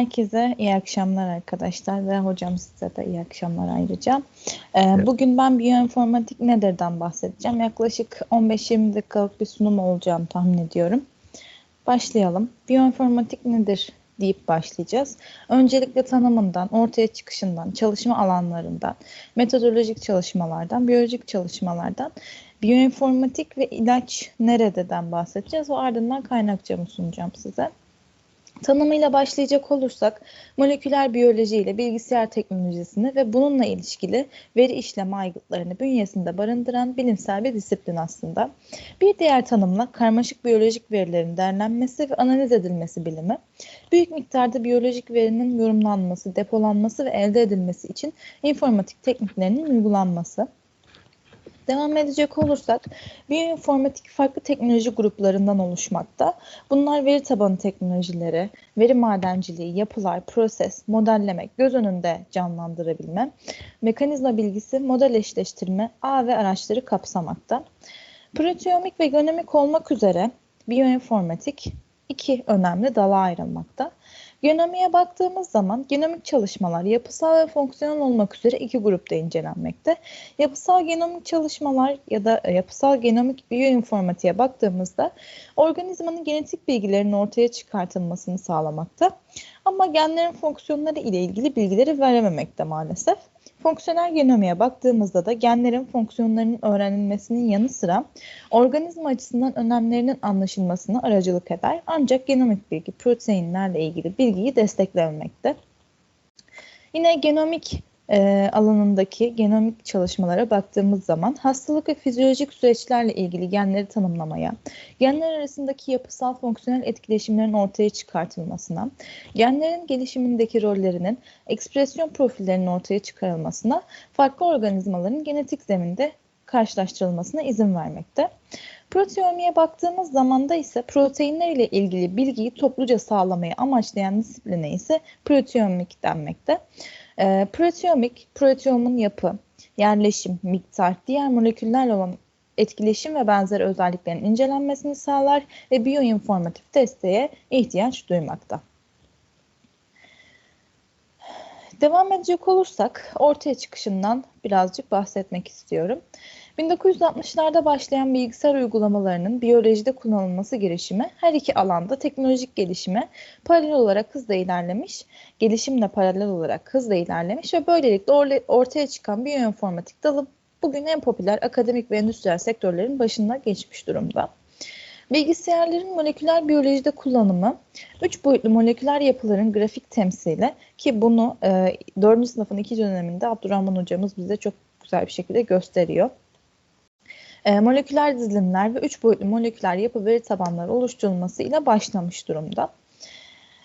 herkese iyi akşamlar arkadaşlar ve hocam size de iyi akşamlar ayrıca. Ee, Bugün ben biyoinformatik nedir'den bahsedeceğim. Yaklaşık 15-20 dakikalık bir sunum olacağını tahmin ediyorum. Başlayalım. Biyoinformatik nedir deyip başlayacağız. Öncelikle tanımından, ortaya çıkışından, çalışma alanlarından, metodolojik çalışmalardan, biyolojik çalışmalardan, biyoinformatik ve ilaç nerededen bahsedeceğiz ve ardından kaynakçamı sunacağım size. Tanımıyla başlayacak olursak moleküler biyoloji ile bilgisayar teknolojisini ve bununla ilişkili veri işleme aygıtlarını bünyesinde barındıran bilimsel bir disiplin aslında. Bir diğer tanımla karmaşık biyolojik verilerin derlenmesi ve analiz edilmesi bilimi. Büyük miktarda biyolojik verinin yorumlanması, depolanması ve elde edilmesi için informatik tekniklerinin uygulanması. Devam edecek olursak biyoinformatik farklı teknoloji gruplarından oluşmakta. Bunlar veri tabanı teknolojileri, veri madenciliği, yapılar, proses, modellemek, göz önünde canlandırabilme, mekanizma bilgisi, model eşleştirme, ağ ve araçları kapsamakta. Proteomik ve genomik olmak üzere biyoinformatik iki önemli dala ayrılmakta. Genomiğe baktığımız zaman genomik çalışmalar yapısal ve fonksiyonel olmak üzere iki grupta incelenmekte. Yapısal genomik çalışmalar ya da e, yapısal genomik biyoinformatiğe baktığımızda organizmanın genetik bilgilerinin ortaya çıkartılmasını sağlamakta. Ama genlerin fonksiyonları ile ilgili bilgileri verememekte maalesef. Fonksiyonel genomiğe baktığımızda da genlerin fonksiyonlarının öğrenilmesinin yanı sıra organizma açısından önemlerinin anlaşılmasına aracılık eder. Ancak genomik bilgi proteinlerle ilgili bilgiyi desteklemekte. Yine genomik e, alanındaki genomik çalışmalara baktığımız zaman hastalık ve fizyolojik süreçlerle ilgili genleri tanımlamaya, genler arasındaki yapısal fonksiyonel etkileşimlerin ortaya çıkartılmasına, genlerin gelişimindeki rollerinin ekspresyon profillerinin ortaya çıkarılmasına, farklı organizmaların genetik zeminde karşılaştırılmasına izin vermekte. Proteomiye baktığımız zaman da ise proteinler ile ilgili bilgiyi topluca sağlamayı amaçlayan disipline ise proteomik denmekte. E, proteomik, proteomun yapı, yerleşim, miktar, diğer moleküllerle olan etkileşim ve benzer özelliklerin incelenmesini sağlar ve biyoinformatif desteğe ihtiyaç duymakta. Devam edecek olursak ortaya çıkışından birazcık bahsetmek istiyorum. 1960'larda başlayan bilgisayar uygulamalarının biyolojide kullanılması girişimi her iki alanda teknolojik gelişime paralel olarak hızla ilerlemiş, gelişimle paralel olarak hızla ilerlemiş ve böylelikle ortaya çıkan biyoinformatik dalı bugün en popüler akademik ve endüstriyel sektörlerin başında geçmiş durumda. Bilgisayarların moleküler biyolojide kullanımı, üç boyutlu moleküler yapıların grafik temsili ki bunu e, 4. sınıfın iki döneminde Abdurrahman hocamız bize çok güzel bir şekilde gösteriyor e, moleküler dizilimler ve üç boyutlu moleküler yapı veri tabanları oluşturulmasıyla başlamış durumda.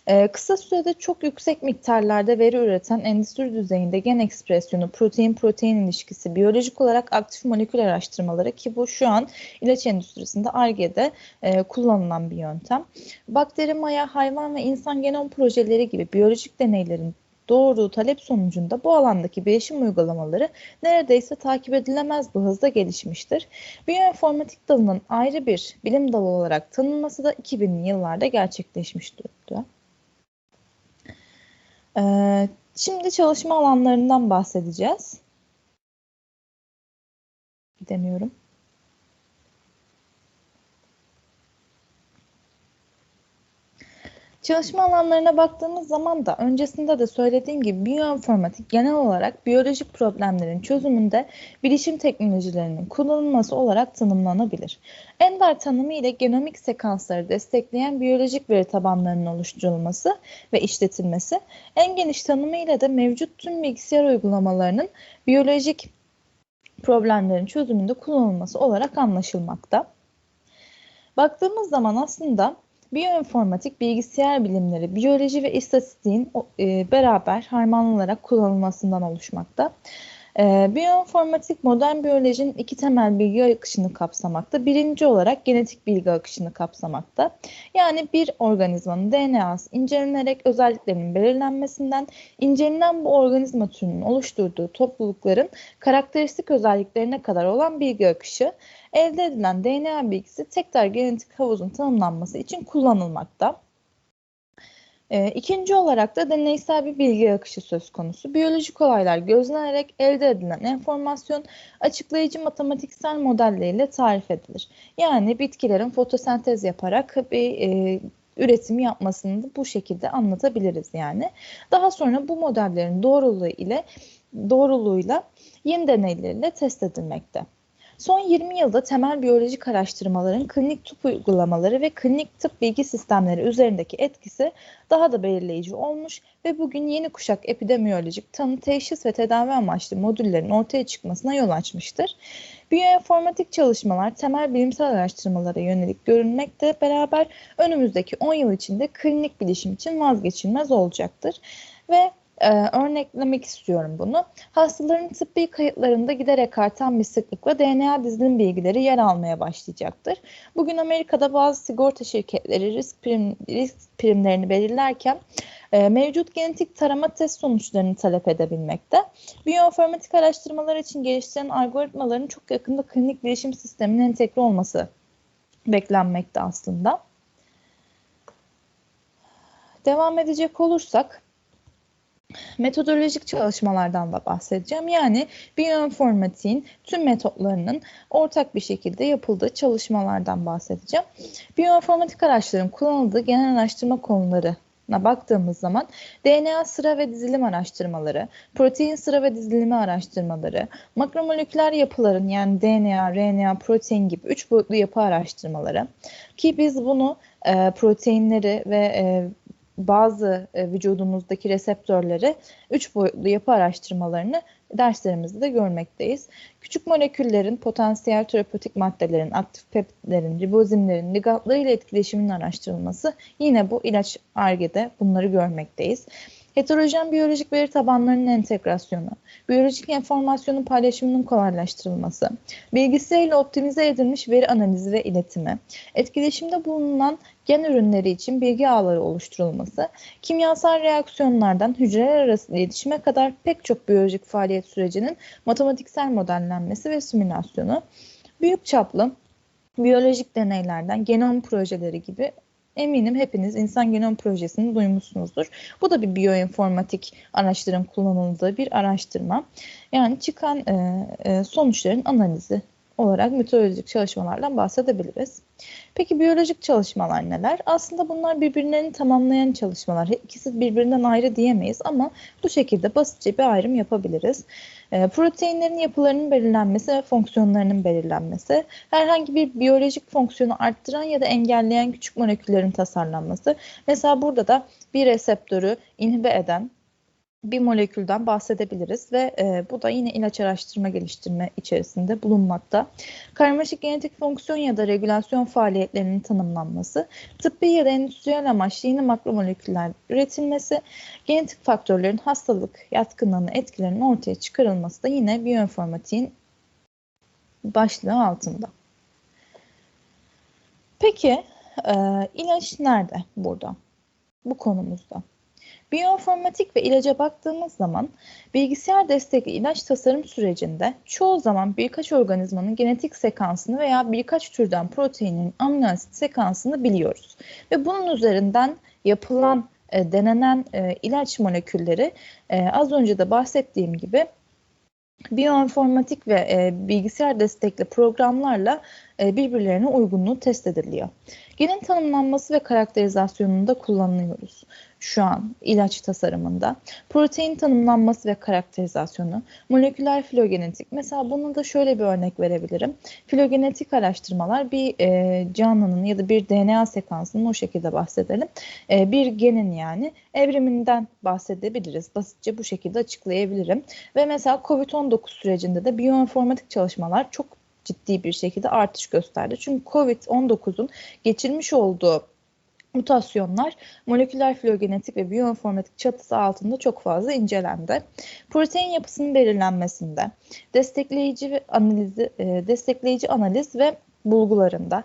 Ee, kısa sürede çok yüksek miktarlarda veri üreten endüstri düzeyinde gen ekspresyonu, protein-protein ilişkisi, biyolojik olarak aktif molekül araştırmaları ki bu şu an ilaç endüstrisinde ARGE'de e, kullanılan bir yöntem. Bakteri, maya, hayvan ve insan genom projeleri gibi biyolojik deneylerin doğurduğu talep sonucunda bu alandaki bilişim uygulamaları neredeyse takip edilemez bir hızda gelişmiştir. Biyoinformatik dalının ayrı bir bilim dalı olarak tanınması da 2000'li yıllarda gerçekleşmiş durumda. Ee, şimdi çalışma alanlarından bahsedeceğiz. Gidemiyorum. Çalışma alanlarına baktığımız zaman da öncesinde de söylediğim gibi biyoinformatik genel olarak biyolojik problemlerin çözümünde bilişim teknolojilerinin kullanılması olarak tanımlanabilir. Ender tanımı ile genomik sekansları destekleyen biyolojik veri tabanlarının oluşturulması ve işletilmesi, en geniş tanımı ile de mevcut tüm bilgisayar uygulamalarının biyolojik problemlerin çözümünde kullanılması olarak anlaşılmakta. Baktığımız zaman aslında Biyoinformatik, bilgisayar bilimleri, biyoloji ve istatistiğin e, beraber harmanlanarak kullanılmasından oluşmakta. E, biyoinformatik modern biyolojinin iki temel bilgi akışını kapsamakta. Birinci olarak genetik bilgi akışını kapsamakta. Yani bir organizmanın DNA'sı incelenerek özelliklerinin belirlenmesinden incelenen bu organizma türünün oluşturduğu toplulukların karakteristik özelliklerine kadar olan bilgi akışı elde edilen DNA bilgisi tekrar genetik havuzun tanımlanması için kullanılmakta. E, ikinci olarak da deneysel bir bilgi akışı söz konusu. Biyolojik olaylar gözlenerek elde edilen enformasyon açıklayıcı matematiksel modelleriyle tarif edilir. Yani bitkilerin fotosentez yaparak bir e, üretimi yapmasını da bu şekilde anlatabiliriz yani. Daha sonra bu modellerin doğruluğu ile doğruluğuyla yeni deneylerle test edilmekte. Son 20 yılda temel biyolojik araştırmaların klinik tıp uygulamaları ve klinik tıp bilgi sistemleri üzerindeki etkisi daha da belirleyici olmuş ve bugün yeni kuşak epidemiyolojik tanı, teşhis ve tedavi amaçlı modüllerin ortaya çıkmasına yol açmıştır. Biyoinformatik çalışmalar temel bilimsel araştırmalara yönelik görünmekte beraber önümüzdeki 10 yıl içinde klinik bilişim için vazgeçilmez olacaktır. Ve e, örneklemek istiyorum bunu. Hastaların tıbbi kayıtlarında giderek artan bir sıklıkla DNA dizilim bilgileri yer almaya başlayacaktır. Bugün Amerika'da bazı sigorta şirketleri risk, prim, risk primlerini belirlerken e, mevcut genetik tarama test sonuçlarını talep edebilmekte. Biyoinformatik araştırmalar için geliştirilen algoritmaların çok yakında klinik bilişim sistemine entegre olması beklenmekte aslında. Devam edecek olursak metodolojik çalışmalardan da bahsedeceğim. Yani biyoinformatiğin tüm metotlarının ortak bir şekilde yapıldığı çalışmalardan bahsedeceğim. Biyoinformatik araçların kullanıldığı genel araştırma konuları baktığımız zaman DNA sıra ve dizilim araştırmaları, protein sıra ve dizilimi araştırmaları, makromoleküler yapıların yani DNA, RNA, protein gibi üç boyutlu yapı araştırmaları ki biz bunu e, proteinleri ve e, bazı e, vücudumuzdaki reseptörleri üç boyutlu yapı araştırmalarını derslerimizde de görmekteyiz. Küçük moleküllerin, potansiyel terapötik maddelerin, aktif peptitlerin, ribozimlerin, ligandları ile etkileşiminin araştırılması yine bu ilaç argede bunları görmekteyiz. Heterojen biyolojik veri tabanlarının entegrasyonu, biyolojik enformasyonun paylaşımının kolaylaştırılması, bilgisayarla optimize edilmiş veri analizi ve iletimi, etkileşimde bulunan gen ürünleri için bilgi ağları oluşturulması, kimyasal reaksiyonlardan hücreler arası iletişime kadar pek çok biyolojik faaliyet sürecinin matematiksel modellenmesi ve simülasyonu, büyük çaplı biyolojik deneylerden genom projeleri gibi eminim hepiniz insan genom projesini duymuşsunuzdur. Bu da bir biyoinformatik araçların kullanıldığı bir araştırma. Yani çıkan e, e, sonuçların analizi olarak metodolojik çalışmalardan bahsedebiliriz. Peki biyolojik çalışmalar neler? Aslında bunlar birbirlerini tamamlayan çalışmalar. İkisi birbirinden ayrı diyemeyiz ama bu şekilde basitçe bir ayrım yapabiliriz. E, proteinlerin yapılarının belirlenmesi ve fonksiyonlarının belirlenmesi, herhangi bir biyolojik fonksiyonu arttıran ya da engelleyen küçük moleküllerin tasarlanması. Mesela burada da bir reseptörü inhibe eden bir molekülden bahsedebiliriz ve e, bu da yine ilaç araştırma geliştirme içerisinde bulunmakta. Karmaşık genetik fonksiyon ya da regülasyon faaliyetlerinin tanımlanması, tıbbi ya da endüstriyel amaçlı yeni makromoleküller üretilmesi, genetik faktörlerin hastalık yatkınlığını etkilerinin ortaya çıkarılması da yine biyoinformatiğin başlığı altında. Peki e, ilaç nerede burada bu konumuzda? Biyoinformatik ve ilaca baktığımız zaman bilgisayar destekli ilaç tasarım sürecinde çoğu zaman birkaç organizmanın genetik sekansını veya birkaç türden proteinin amino asit sekansını biliyoruz. Ve bunun üzerinden yapılan, e, denenen e, ilaç molekülleri e, az önce de bahsettiğim gibi biyoinformatik ve e, bilgisayar destekli programlarla e, birbirlerine uygunluğu test ediliyor. Genin tanımlanması ve karakterizasyonunda kullanılıyoruz şu an ilaç tasarımında. Protein tanımlanması ve karakterizasyonu, moleküler filogenetik. Mesela bunu da şöyle bir örnek verebilirim. Filogenetik araştırmalar bir e, canlının ya da bir DNA sekansının o şekilde bahsedelim. E, bir genin yani evriminden bahsedebiliriz. Basitçe bu şekilde açıklayabilirim. Ve mesela COVID-19 sürecinde de biyoinformatik çalışmalar çok ciddi bir şekilde artış gösterdi. Çünkü COVID-19'un geçirmiş olduğu mutasyonlar moleküler filogenetik ve biyoinformatik çatısı altında çok fazla incelendi. Protein yapısının belirlenmesinde, destekleyici analizi, e, destekleyici analiz ve bulgularında,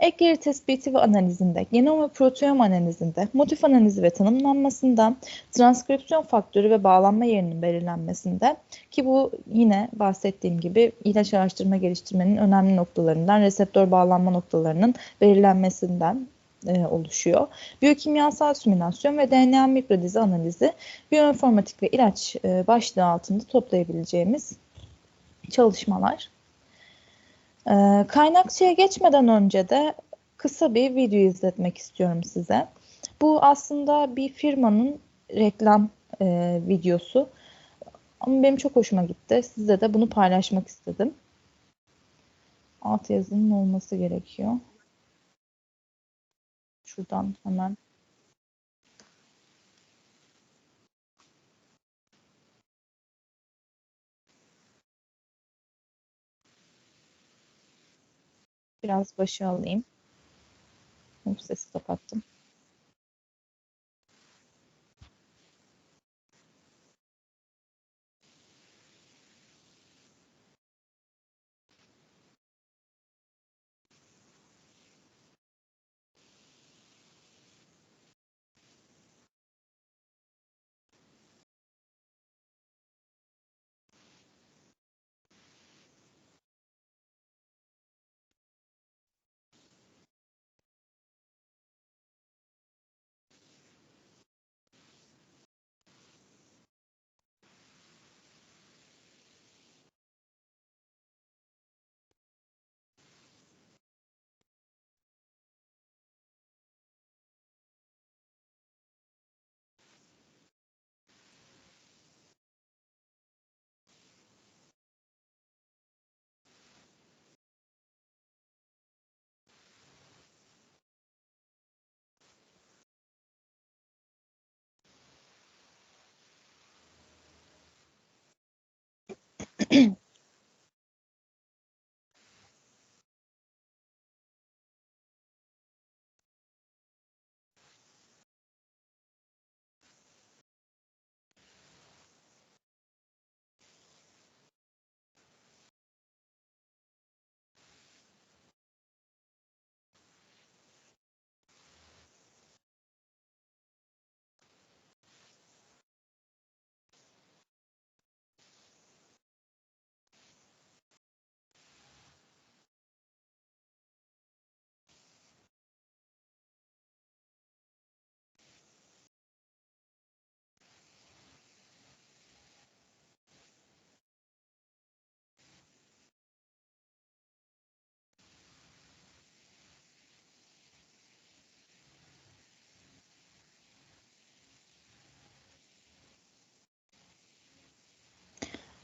Ek veri tespiti ve analizinde, genom ve proteom analizinde, motif analizi ve tanımlanmasında, transkripsiyon faktörü ve bağlanma yerinin belirlenmesinde ki bu yine bahsettiğim gibi ilaç araştırma geliştirmenin önemli noktalarından, reseptör bağlanma noktalarının belirlenmesinden e, oluşuyor. Biyokimyasal simülasyon ve DNA mikrodizi analizi biyoinformatik ve ilaç e, başlığı altında toplayabileceğimiz çalışmalar. E, kaynakçıya geçmeden önce de kısa bir video izletmek istiyorum size. Bu aslında bir firmanın reklam e, videosu. Ama benim çok hoşuma gitti. Size de bunu paylaşmak istedim. Alt yazının olması gerekiyor. Şuradan hemen Biraz başı alayım. Sesi kapattım.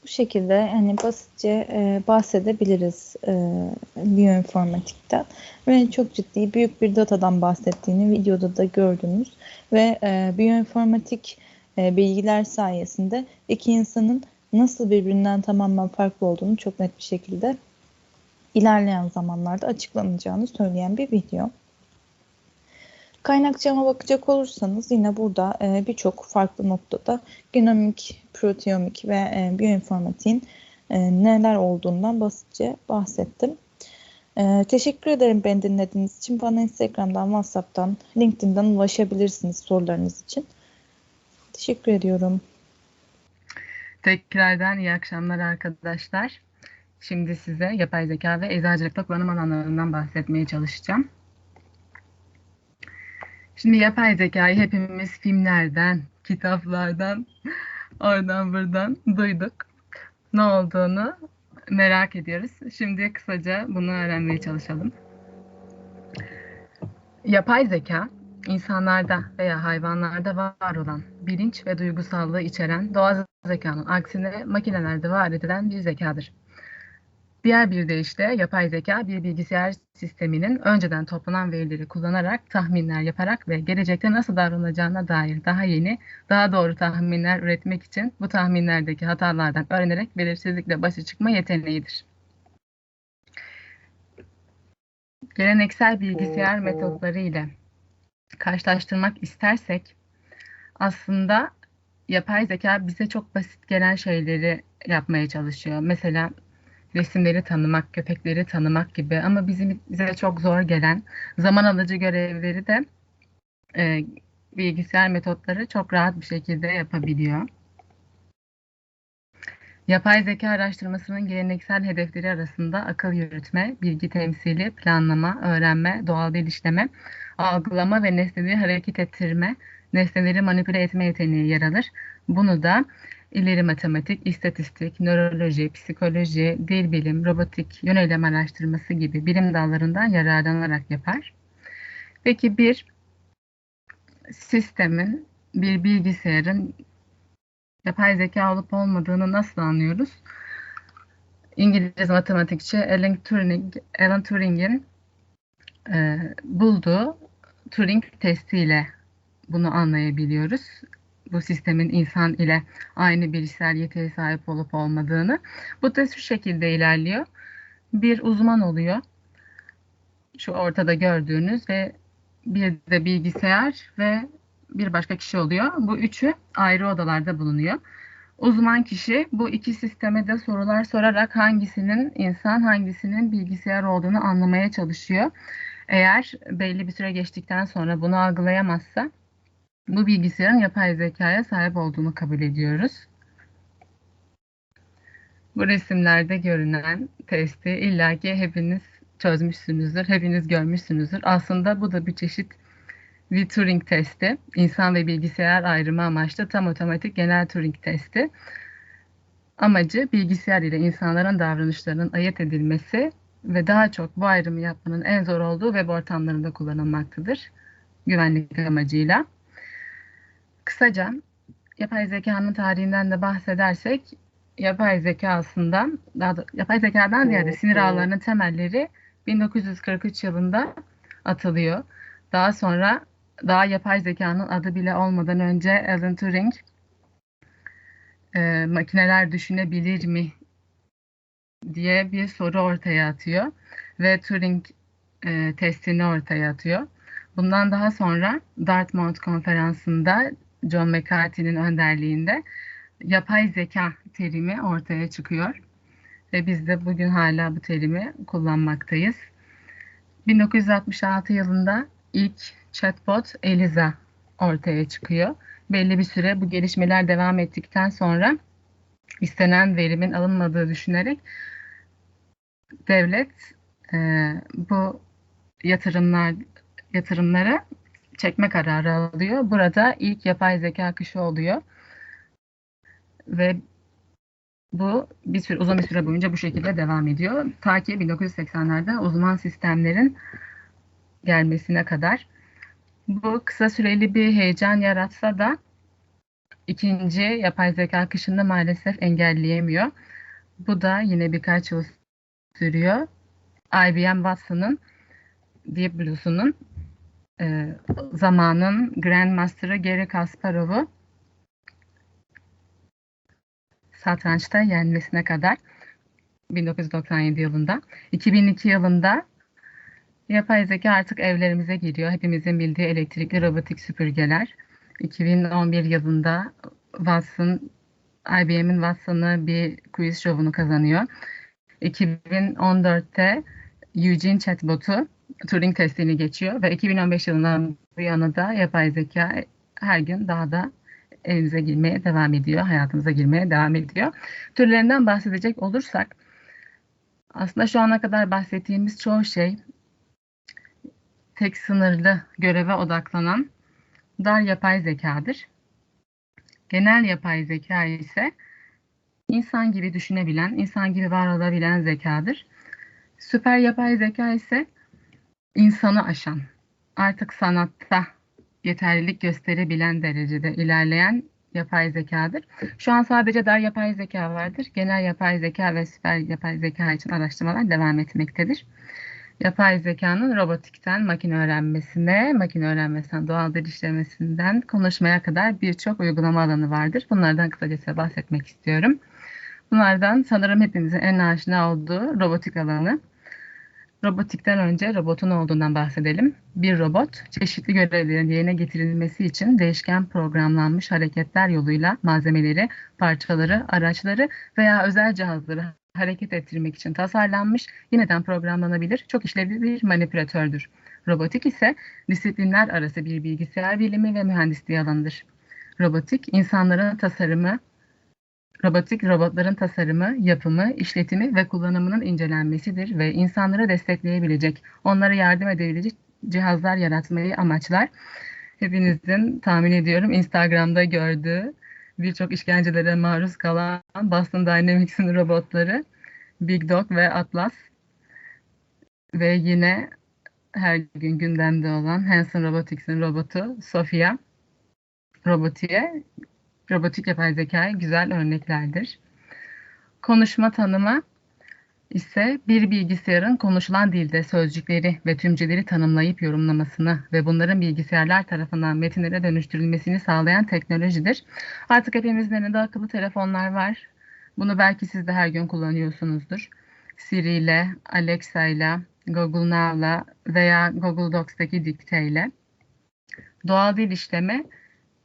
Bu şekilde hani basitçe e, bahsedebiliriz e, biyoinformatikten ve çok ciddi büyük bir datadan bahsettiğini videoda da gördünüz ve e, biyoinformatik e, bilgiler sayesinde iki insanın nasıl birbirinden tamamen farklı olduğunu çok net bir şekilde ilerleyen zamanlarda açıklanacağını söyleyen bir video. Kaynakçama bakacak olursanız yine burada e, birçok farklı noktada genomik, proteomik ve e, biyoinformatiğin e, neler olduğundan basitçe bahsettim. E, teşekkür ederim beni dinlediğiniz için. Bana Instagram'dan, WhatsApp'tan, LinkedIn'den ulaşabilirsiniz sorularınız için. Teşekkür ediyorum. Tekrardan iyi akşamlar arkadaşlar. Şimdi size yapay zeka ve eczacılıkla kullanım alanlarından bahsetmeye çalışacağım. Şimdi yapay zekayı hepimiz filmlerden, kitaplardan, oradan buradan duyduk. Ne olduğunu merak ediyoruz. Şimdi kısaca bunu öğrenmeye çalışalım. Yapay zeka, insanlarda veya hayvanlarda var olan bilinç ve duygusallığı içeren doğal zekanın aksine makinelerde var edilen bir zekadır. Diğer bir deyişle yapay zeka bir bilgisayar sisteminin önceden toplanan verileri kullanarak tahminler yaparak ve gelecekte nasıl davranacağına dair daha yeni, daha doğru tahminler üretmek için bu tahminlerdeki hatalardan öğrenerek belirsizlikle başa çıkma yeteneğidir. Geleneksel bilgisayar metotları ile karşılaştırmak istersek aslında yapay zeka bize çok basit gelen şeyleri yapmaya çalışıyor. Mesela resimleri tanımak, köpekleri tanımak gibi ama bizim bize çok zor gelen zaman alıcı görevleri de e, bilgisayar metotları çok rahat bir şekilde yapabiliyor. Yapay zeka araştırmasının geleneksel hedefleri arasında akıl yürütme, bilgi temsili, planlama, öğrenme, doğal dil işleme, algılama ve nesneleri hareket ettirme, nesneleri manipüle etme yeteneği yer alır. Bunu da ileri matematik, istatistik, nöroloji, psikoloji, dil bilim, robotik, yönelim araştırması gibi bilim dallarından yararlanarak yapar. Peki bir sistemin, bir bilgisayarın yapay zeka olup olmadığını nasıl anlıyoruz? İngiliz matematikçi Alan Turing, Alan Turing'in e, bulduğu Turing testiyle bunu anlayabiliyoruz. Bu sistemin insan ile aynı bilişsel yetiye sahip olup olmadığını. Bu test şu şekilde ilerliyor. Bir uzman oluyor. Şu ortada gördüğünüz ve bir de bilgisayar ve bir başka kişi oluyor. Bu üçü ayrı odalarda bulunuyor. Uzman kişi bu iki sisteme de sorular sorarak hangisinin insan hangisinin bilgisayar olduğunu anlamaya çalışıyor. Eğer belli bir süre geçtikten sonra bunu algılayamazsa bu bilgisayarın yapay zekaya sahip olduğunu kabul ediyoruz. Bu resimlerde görünen testi illaki hepiniz çözmüşsünüzdür, hepiniz görmüşsünüzdür. Aslında bu da bir çeşit bir Turing testi. İnsan ve bilgisayar ayrımı amaçlı tam otomatik genel Turing testi. Amacı bilgisayar ile insanların davranışlarının ayırt edilmesi ve daha çok bu ayrımı yapmanın en zor olduğu web ortamlarında kullanılmaktadır. Güvenlik amacıyla. Kısaca yapay zekanın tarihinden de bahsedersek yapay zeka aslında daha da, yapay zekadan ziyade sinir ağlarının temelleri 1943 yılında atılıyor. Daha sonra daha yapay zekanın adı bile olmadan önce Alan Turing e, makineler düşünebilir mi diye bir soru ortaya atıyor ve Turing e, testini ortaya atıyor. Bundan daha sonra Dartmouth konferansında John McCarthy'nin önderliğinde yapay zeka terimi ortaya çıkıyor. Ve biz de bugün hala bu terimi kullanmaktayız. 1966 yılında ilk chatbot Eliza ortaya çıkıyor. Belli bir süre bu gelişmeler devam ettikten sonra istenen verimin alınmadığı düşünerek devlet e, bu yatırımlar yatırımlara çekme kararı alıyor. Burada ilk yapay zeka akışı oluyor. Ve bu bir süre, uzun bir süre boyunca bu şekilde devam ediyor. Ta ki 1980'lerde uzman sistemlerin gelmesine kadar. Bu kısa süreli bir heyecan yaratsa da ikinci yapay zeka akışını maalesef engelleyemiyor. Bu da yine birkaç yıl sürüyor. IBM Watson'ın Deep Blue'sunun e, zamanın Grandmaster'ı Gary Kasparov'u satrançta yenmesine kadar 1997 yılında. 2002 yılında yapay zeka artık evlerimize giriyor. Hepimizin bildiği elektrikli robotik süpürgeler. 2011 yılında Watson, IBM'in Watson'ı bir quiz şovunu kazanıyor. 2014'te Eugene chatbotu Turing testini geçiyor ve 2015 yılından bu yana da yapay zeka her gün daha da elimize girmeye devam ediyor, hayatımıza girmeye devam ediyor. Türlerinden bahsedecek olursak aslında şu ana kadar bahsettiğimiz çoğu şey tek sınırlı göreve odaklanan dar yapay zekadır. Genel yapay zeka ise insan gibi düşünebilen, insan gibi var olabilen zekadır. Süper yapay zeka ise insanı aşan, artık sanatta yeterlilik gösterebilen derecede ilerleyen yapay zekadır. Şu an sadece dar yapay zeka vardır. Genel yapay zeka ve süper yapay zeka için araştırmalar devam etmektedir. Yapay zekanın robotikten makine öğrenmesine, makine öğrenmesinden doğal dil işlemesinden konuşmaya kadar birçok uygulama alanı vardır. Bunlardan kısaca bahsetmek istiyorum. Bunlardan sanırım hepimizin en aşina olduğu robotik alanı. Robotikten önce robotun olduğundan bahsedelim. Bir robot, çeşitli görevlerin yerine getirilmesi için değişken programlanmış hareketler yoluyla malzemeleri, parçaları, araçları veya özel cihazları hareket ettirmek için tasarlanmış, yeniden programlanabilir, çok işlevli bir manipülatördür. Robotik ise disiplinler arası bir bilgisayar bilimi ve mühendisliği alanıdır. Robotik, insanların tasarımı, robotik robotların tasarımı, yapımı, işletimi ve kullanımının incelenmesidir ve insanları destekleyebilecek, onlara yardım edebilecek, cihazlar yaratmayı amaçlar. Hepinizin tahmin ediyorum Instagram'da gördüğü birçok işkencelere maruz kalan Boston Dynamics'in robotları Big Dog ve Atlas ve yine her gün gündemde olan Hanson Robotics'in robotu Sofia robotiğe, robotik yapay zekaya güzel örneklerdir. Konuşma tanımı ise bir bilgisayarın konuşulan dilde sözcükleri ve tümceleri tanımlayıp yorumlamasını ve bunların bilgisayarlar tarafından metinlere dönüştürülmesini sağlayan teknolojidir. Artık hepimizin elinde akıllı telefonlar var. Bunu belki siz de her gün kullanıyorsunuzdur. Siri ile, Alexa ile, Google Now'la veya Google Docs'taki dikteyle. Doğal dil işleme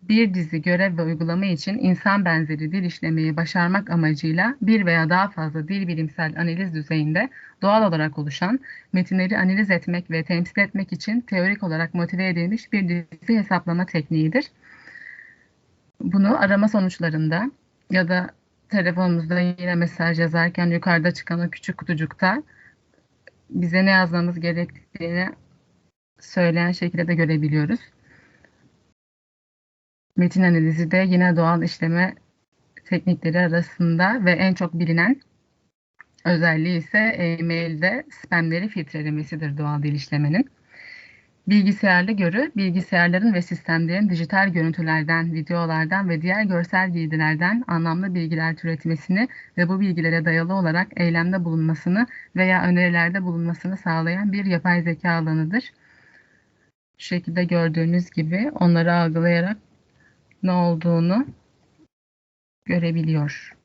bir dizi görev ve uygulama için insan benzeri dil işlemeyi başarmak amacıyla bir veya daha fazla dil bilimsel analiz düzeyinde doğal olarak oluşan metinleri analiz etmek ve temsil etmek için teorik olarak motive edilmiş bir dizi hesaplama tekniğidir. Bunu arama sonuçlarında ya da telefonumuzda yine mesaj yazarken yukarıda çıkan o küçük kutucukta bize ne yazmamız gerektiğini söyleyen şekilde de görebiliyoruz. Metin analizi de yine doğal işleme teknikleri arasında ve en çok bilinen özelliği ise e-mailde spamleri filtrelemesidir doğal dil işlemenin. Bilgisayarlı görü, bilgisayarların ve sistemlerin dijital görüntülerden, videolardan ve diğer görsel girdilerden anlamlı bilgiler türetmesini ve bu bilgilere dayalı olarak eylemde bulunmasını veya önerilerde bulunmasını sağlayan bir yapay zeka alanıdır. Şu şekilde gördüğünüz gibi onları algılayarak ne olduğunu görebiliyor.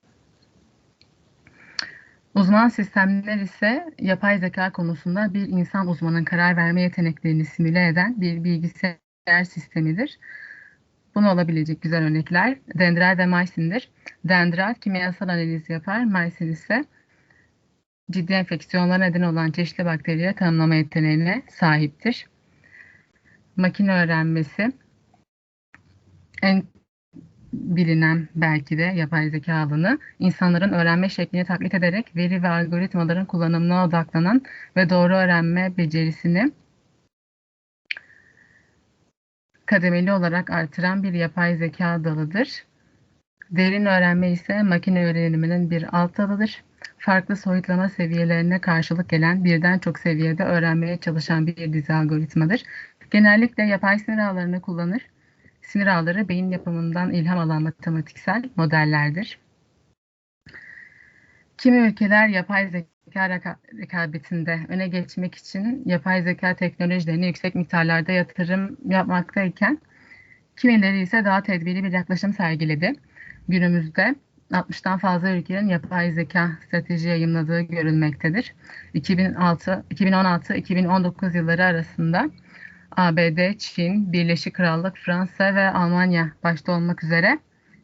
Uzman sistemler ise yapay zeka konusunda bir insan uzmanın karar verme yeteneklerini simüle eden bir bilgisayar sistemidir. Bunu olabilecek güzel örnekler Dendral ve Maysin'dir. Dendral kimyasal analiz yapar, Maysin ise ciddi enfeksiyonlara neden olan çeşitli bakterileri tanımlama yeteneğine sahiptir. Makine öğrenmesi en bilinen belki de yapay zeka alanı insanların öğrenme şeklini taklit ederek veri ve algoritmaların kullanımına odaklanan ve doğru öğrenme becerisini kademeli olarak artıran bir yapay zeka dalıdır. Derin öğrenme ise makine öğreniminin bir alt dalıdır. Farklı soyutlama seviyelerine karşılık gelen birden çok seviyede öğrenmeye çalışan bir dizi algoritmadır. Genellikle yapay sinir ağlarını kullanır Sinir ağları beyin yapımından ilham alan matematiksel modellerdir. Kimi ülkeler yapay zeka rekabetinde öne geçmek için yapay zeka teknolojilerine yüksek miktarlarda yatırım yapmaktayken kimileri ise daha tedbirli bir yaklaşım sergiledi. Günümüzde 60'tan fazla ülkenin yapay zeka strateji yayınladığı görülmektedir. 2016-2019 yılları arasında ABD, Çin, Birleşik Krallık, Fransa ve Almanya başta olmak üzere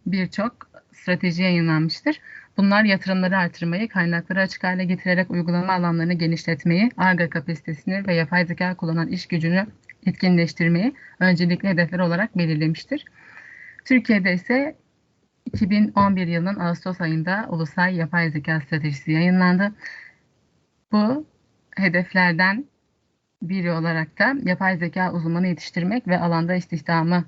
birçok strateji yayınlanmıştır. Bunlar yatırımları artırmayı, kaynakları açık hale getirerek uygulama alanlarını genişletmeyi, ARGA kapasitesini ve yapay zeka kullanan iş gücünü etkinleştirmeyi öncelikli hedefler olarak belirlemiştir. Türkiye'de ise 2011 yılının Ağustos ayında Ulusal Yapay Zeka Stratejisi yayınlandı. Bu hedeflerden biri olarak da yapay zeka uzmanı yetiştirmek ve alanda istihdamı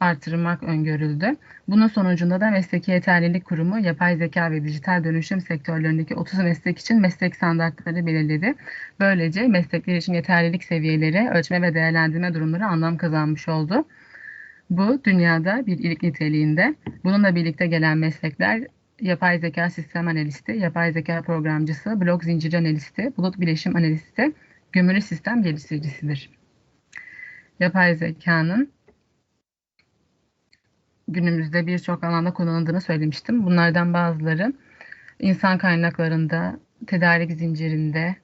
artırmak öngörüldü. Bunun sonucunda da Mesleki Yeterlilik Kurumu yapay zeka ve dijital dönüşüm sektörlerindeki 30 meslek için meslek standartları belirledi. Böylece meslekler için yeterlilik seviyeleri, ölçme ve değerlendirme durumları anlam kazanmış oldu. Bu dünyada bir ilk niteliğinde. Bununla birlikte gelen meslekler yapay zeka sistem analisti, yapay zeka programcısı, blok zinciri analisti, bulut bileşim analisti, gömülü sistem geliştiricisidir. Yapay zekanın günümüzde birçok alanda kullanıldığını söylemiştim. Bunlardan bazıları insan kaynaklarında, tedarik zincirinde,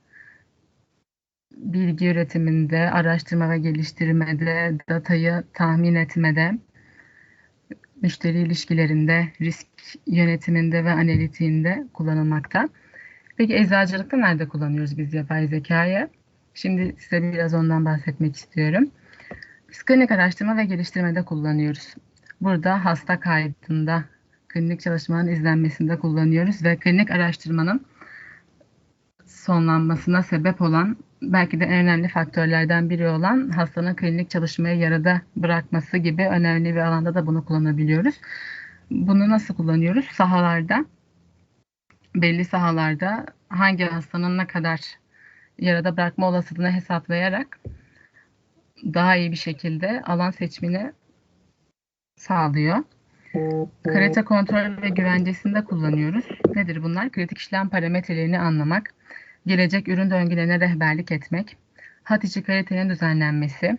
bilgi üretiminde, araştırma ve geliştirmede, datayı tahmin etmede, müşteri ilişkilerinde, risk yönetiminde ve analitiğinde kullanılmakta. Peki eczacılıkta nerede kullanıyoruz biz yapay zekayı? Şimdi size biraz ondan bahsetmek istiyorum. Biz klinik araştırma ve geliştirmede kullanıyoruz. Burada hasta kaydında, klinik çalışmanın izlenmesinde kullanıyoruz ve klinik araştırmanın sonlanmasına sebep olan belki de en önemli faktörlerden biri olan hastanın klinik çalışmayı yarıda bırakması gibi önemli bir alanda da bunu kullanabiliyoruz. Bunu nasıl kullanıyoruz? Sahalarda, belli sahalarda hangi hastanın ne kadar yarıda bırakma olasılığını hesaplayarak daha iyi bir şekilde alan seçimini sağlıyor. Kalite kontrol ve güvencesinde kullanıyoruz. Nedir bunlar? Kritik işlem parametrelerini anlamak, gelecek ürün döngülerine rehberlik etmek, hat içi kalitenin düzenlenmesi,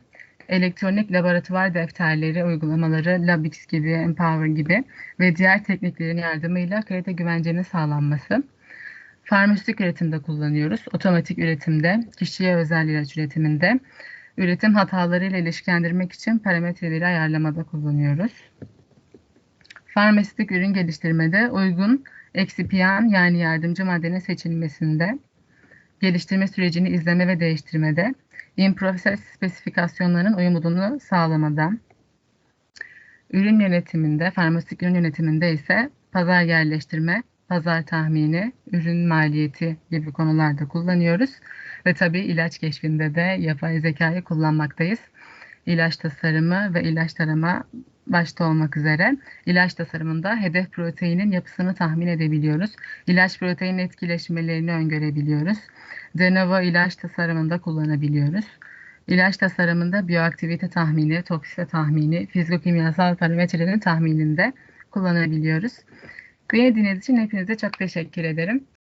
elektronik laboratuvar defterleri, uygulamaları, Labix gibi, Empower gibi ve diğer tekniklerin yardımıyla kalite güvencenin sağlanması. Farmasötik üretimde kullanıyoruz. Otomatik üretimde, kişiye özel ilaç üretiminde, üretim hatalarıyla ilişkilendirmek için parametreleri ayarlamada kullanıyoruz. Farmasötik ürün geliştirmede uygun eksipiyan yani yardımcı maddenin seçilmesinde, geliştirme sürecini izleme ve değiştirmede, in-process spesifikasyonların uyumluluğunu sağlamada, ürün yönetiminde, farmasötik ürün yönetiminde ise pazar yerleştirme, pazar tahmini, ürün maliyeti gibi konularda kullanıyoruz. Ve tabii ilaç keşfinde de yapay zekayı kullanmaktayız. İlaç tasarımı ve ilaç tarama başta olmak üzere ilaç tasarımında hedef proteinin yapısını tahmin edebiliyoruz. İlaç protein etkileşmelerini öngörebiliyoruz. De novo ilaç tasarımında kullanabiliyoruz. İlaç tasarımında biyoaktivite tahmini, toksite tahmini, fizikokimyasal parametrelerin tahmininde kullanabiliyoruz. Beni dinlediğiniz için hepinize çok teşekkür ederim.